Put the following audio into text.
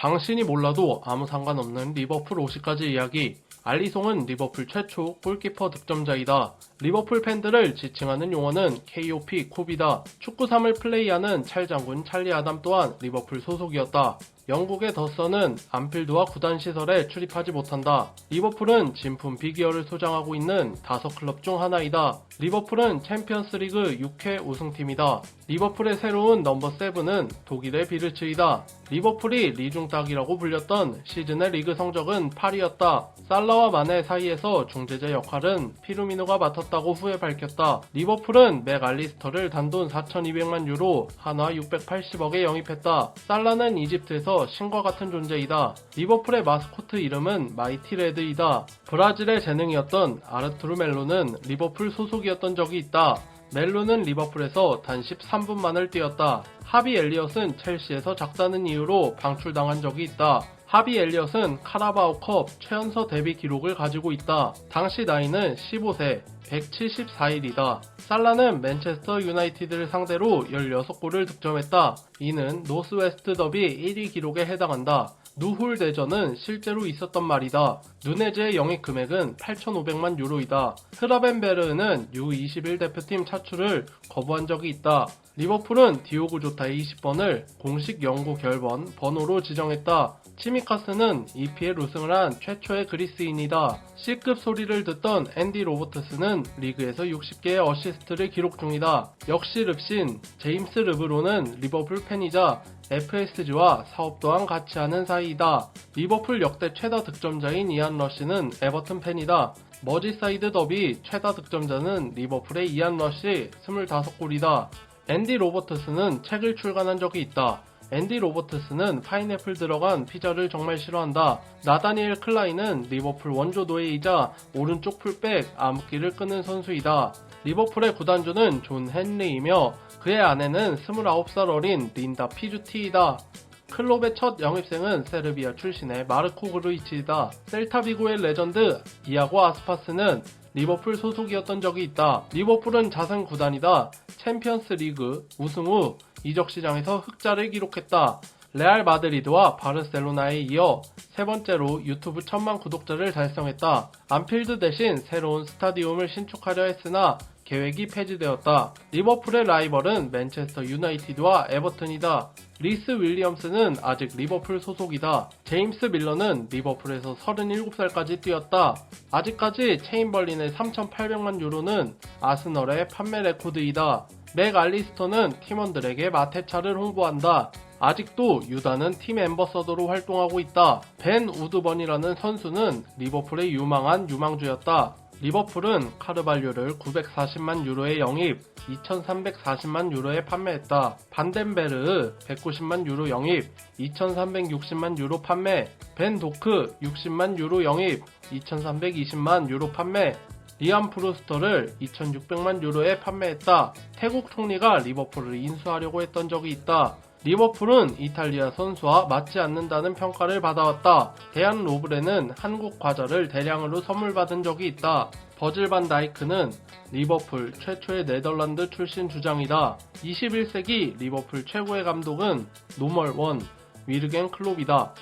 당신이 몰라도 아무 상관없는 리버풀 50가지 이야기. 알리송은 리버풀 최초 골키퍼 득점자이다. 리버풀 팬들을 지칭하는 용어는 KOP 콥이다. 축구 3을 플레이하는 찰 장군 찰리 아담 또한 리버풀 소속이었다. 영국의 더서는 안필드와 구단 시설에 출입하지 못한다. 리버풀은 진품 비기어를 소장하고 있는 다섯 클럽 중 하나이다. 리버풀은 챔피언스 리그 6회 우승팀이다. 리버풀의 새로운 넘버 7은 독일의 비르츠이다. 리버풀이 리중 딱이라고 불렸던 시즌의 리그 성적은 8위였다. 살라와 마네 사이에서 중재자 역할은 피루미노가 맡았다고 후에 밝혔다. 리버풀은 맥 알리스터를 단돈 4,200만 유로, 한화 680억에 영입했다. 살라는 이집트에서 신과 같은 존재이다. 리버풀의 마스코트 이름은 마이티 레드이다. 브라질의 재능이었던 아르투르 멜로는 리버풀 소속이었던 적이 있다. 멜로는 리버풀에서 단 13분만을 뛰었다. 하비 엘리엇은 첼시에서 작다는 이유로 방출당한 적이 있다. 하비 엘리엇은 카라바오 컵 최연소 데뷔 기록을 가지고 있다. 당시 나이는 15세, 174일이다. 살라는 맨체스터 유나이티드를 상대로 16골을 득점했다. 이는 노스웨스트 더비 1위 기록에 해당한다. 누훌 대전은 실제로 있었던 말이다. 누네즈의 영입 금액은 8,500만 유로이다. 흐라벤베르는 U21 대표팀 차출을 거부한 적이 있다. 리버풀은 디오고 조타의 20번을 공식 연구 결번 번호로 지정했다. 치미카스는 EPL 우승을 한 최초의 그리스인이다. C급 소리를 듣던 앤디 로버트스는 리그에서 60개의 어시스트를 기록 중이다. 역시 릅신, 제임스 르브로는 리버풀 팬이자 FSG와 사업 또한 같이 하는 사이이다. 리버풀 역대 최다 득점자인 이안 러시는 에버튼 팬이다. 머지사이드 더비 최다 득점자는 리버풀의 이안 러시 25골이다. 앤디 로버트스는 책을 출간한 적이 있다. 앤디 로버트스는 파인애플 들어간 피자를 정말 싫어한다. 나다니엘 클라인은 리버풀 원조 노예이자 오른쪽 풀백 암흑기를 끄는 선수이다. 리버풀의 구단주는 존 헨리이며 그의 아내는 29살 어린 린다 피주티이다. 클롭의 첫 영입생은 세르비아 출신의 마르코 그루이치이다. 셀타비고의 레전드 이아고 아스파스는 리버풀 소속이었던 적이 있다. 리버풀은 자선 구단이다. 챔피언스 리그 우승 후 이적 시장에서 흑자를 기록했다. 레알 마드리드와 바르셀로나에 이어 세 번째로 유튜브 천만 구독자를 달성했다. 안필드 대신 새로운 스타디움을 신축하려 했으나 계획이 폐지되었다. 리버풀의 라이벌은 맨체스터 유나이티드와 에버튼이다. 리스 윌리엄스는 아직 리버풀 소속이다. 제임스 밀러는 리버풀에서 37살까지 뛰었다. 아직까지 체인벌린의 3,800만 유로는 아스널의 판매 레코드이다. 맥 알리스터는 팀원들에게 마테차를 홍보한다. 아직도 유다는 팀 엠버서더로 활동하고 있다. 벤 우드번이라는 선수는 리버풀의 유망한 유망주였다. 리버풀은 카르발류를 940만 유로에 영입, 2340만 유로에 판매했다. 반덴베르 190만 유로 영입, 2360만 유로 판매, 벤 도크 60만 유로 영입, 2320만 유로 판매, 리암 프로스터를 2600만 유로에 판매했다. 태국 총리가 리버풀을 인수하려고 했던 적이 있다. 리버풀은 이탈리아 선수와 맞지 않는다는 평가를 받아왔다. 대한 로브레는 한국 과자를 대량으로 선물 받은 적이 있다. 버질 반 다이크는 리버풀 최초의 네덜란드 출신 주장이다. 21세기 리버풀 최고의 감독은 노멀 원, 위르겐 클롭이다.